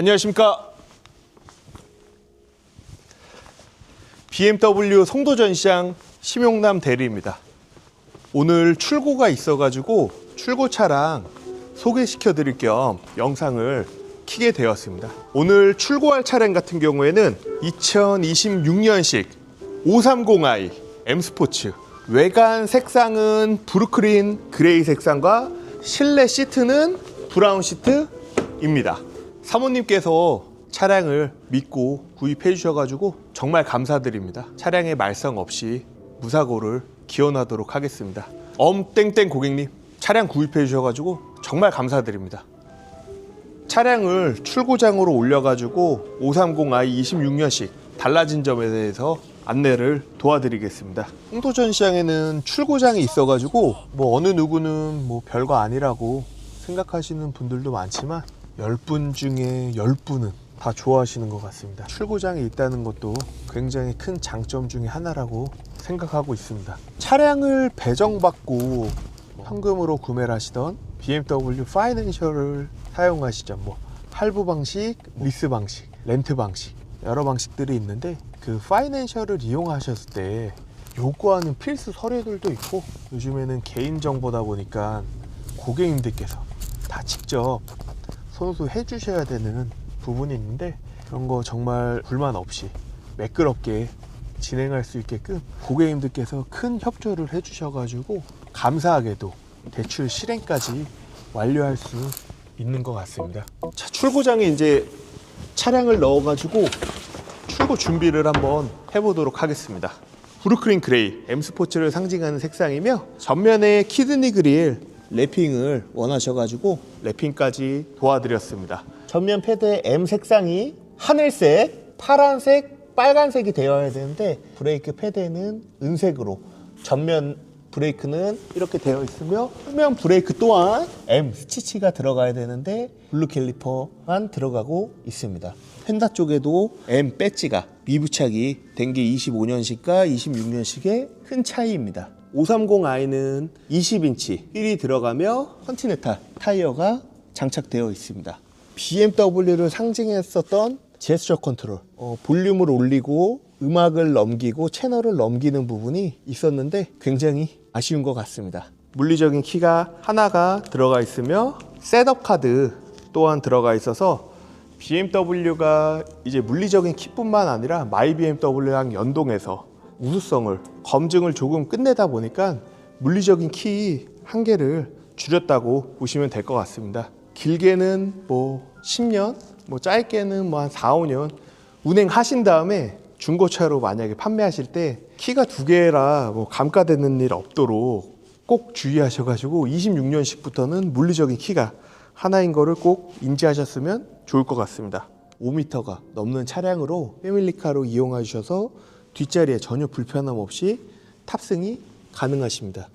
안녕하십니까. BMW 송도전 시장 심용남 대리입니다. 오늘 출고가 있어가지고 출고 차량 소개시켜 드릴 겸 영상을 키게 되었습니다. 오늘 출고할 차량 같은 경우에는 2026년식 530i M 스포츠 외관 색상은 브루크린 그레이 색상과 실내 시트는 브라운 시트입니다. 사모님께서 차량을 믿고 구입해 주셔가지고 정말 감사드립니다. 차량의 말썽 없이 무사고를 기원하도록 하겠습니다. 엄땡땡 고객님 차량 구입해 주셔가지고 정말 감사드립니다. 차량을 출고장으로 올려가지고 530i 26년식 달라진 점에 대해서 안내를 도와드리겠습니다. 홍도전 시장에는 출고장이 있어가지고 뭐 어느 누구는 뭐 별거 아니라고 생각하시는 분들도 많지만 10분 중에 10분은 다 좋아하시는 것 같습니다. 출고장이 있다는 것도 굉장히 큰 장점 중에 하나라고 생각하고 있습니다. 차량을 배정받고 현금으로 구매를 하시던 BMW 파이낸셜을 사용하시죠. 뭐 할부 방식, 리스 방식, 렌트 방식 여러 방식들이 있는데 그 파이낸셜을 이용하셨을 때 요구하는 필수 서류들도 있고 요즘에는 개인 정보다 보니까 고객님들께서 다 직접 손수해 주셔야 되는 부분이 있는데 그런 거 정말 불만 없이 매끄럽게 진행할 수 있게끔 고객님들께서 큰 협조를 해 주셔가지고 감사하게도 대출 실행까지 완료할 수 있는 것 같습니다. 자, 출고장에 이제 차량을 넣어가지고 출고 준비를 한번 해보도록 하겠습니다. 브루크린 그레이 M 스포츠를 상징하는 색상이며 전면에 키드니 그릴 랩핑을 원하셔가지고 랩핑까지 도와드렸습니다. 전면 패드의 M 색상이 하늘색, 파란색, 빨간색이 되어야 되는데 브레이크 패드에는 은색으로 전면 브레이크는 이렇게 되어 있으며 후면 브레이크 또한 M 스티치가 들어가야 되는데 블루 캘리퍼만 들어가고 있습니다. 펜다 쪽에도 M 배지가 미부착이 된 게 25년식과 26년식의 큰 차이입니다. 530i는 20인치 휠이 들어가며 컨티넨탈 타이어가 장착되어 있습니다. BMW를 상징했었던 제스처 컨트롤, 어, 볼륨을 올리고 음악을 넘기고 채널을 넘기는 부분이 있었는데 굉장히 아쉬운 것 같습니다. 물리적인 키가 하나가 들어가 있으며 셋업 카드 또한 들어가 있어서 BMW가 이제 물리적인 키뿐만 아니라 마이 BMW랑 연동해서 우수성을 검증을 조금 끝내다 보니까 물리적인 키한 개를 줄였다고 보시면 될 것 같습니다. 길게는 뭐 10년, 뭐 짧게는 뭐 한 4, 5년 운행하신 다음에 중고차로 만약에 판매하실 때 키가 두 개라 뭐 감가되는 일 없도록 꼭 주의하셔가지고 26년식부터는 물리적인 키가 하나인 거를 꼭 인지하셨으면 좋을 것 같습니다. 5m가 넘는 차량으로 패밀리카로 이용하셔서 뒷자리에 전혀 불편함 없이 탑승이 가능하십니다.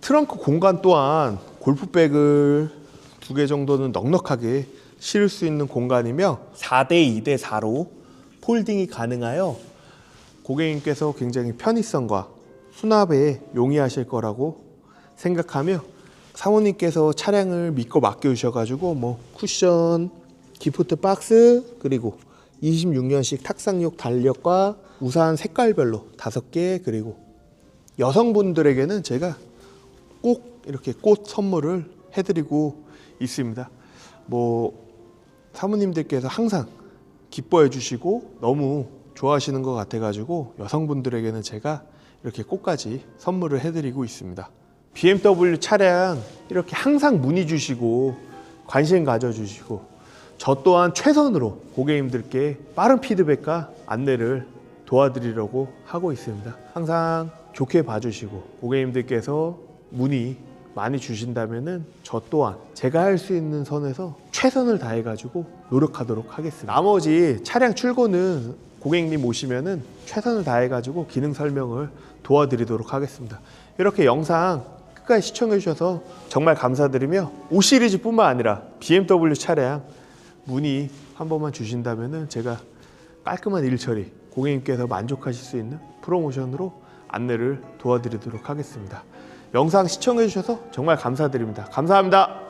트렁크 공간 또한 골프백을 두 개 정도는 넉넉하게 실을 수 있는 공간이며 4대 2대 4로 폴딩이 가능하여 고객님께서 굉장히 편의성과 수납에 용이하실 거라고 생각하며 사모님께서 차량을 믿고 맡겨주셔가지고 뭐 쿠션, 기프트 박스 그리고 26년식 탁상용 달력과 우산 색깔별로 다섯 개 그리고 여성분들에게는 제가 꼭 이렇게 꽃 선물을 해드리고 있습니다. 뭐 사모님들께서 항상 기뻐해 주시고 너무 좋아하시는 것 같아가지고 여성분들에게는 제가 이렇게 꽃까지 선물을 해드리고 있습니다. BMW 차량 이렇게 항상 문의 주시고 관심 가져주시고 저 또한 최선으로 고객님들께 빠른 피드백과 안내를 도와드리려고 하고 있습니다. 항상 좋게 봐주시고 고객님들께서 문의 많이 주신다면은 저 또한 제가 할 수 있는 선에서 최선을 다해가지고 노력하도록 하겠습니다. 나머지 차량 출고는 고객님 오시면은 최선을 다해가지고 기능 설명을 도와드리도록 하겠습니다. 이렇게 영상 끝까지 시청해 주셔서 정말 감사드리며 5 시리즈뿐만 아니라 BMW 차량 문의 한 번만 주신다면은 제가 깔끔한 일 처리 고객님께서 만족하실 수 있는 프로모션으로 안내를 도와드리도록 하겠습니다. 영상 시청해 주셔서 정말 감사드립니다. 감사합니다.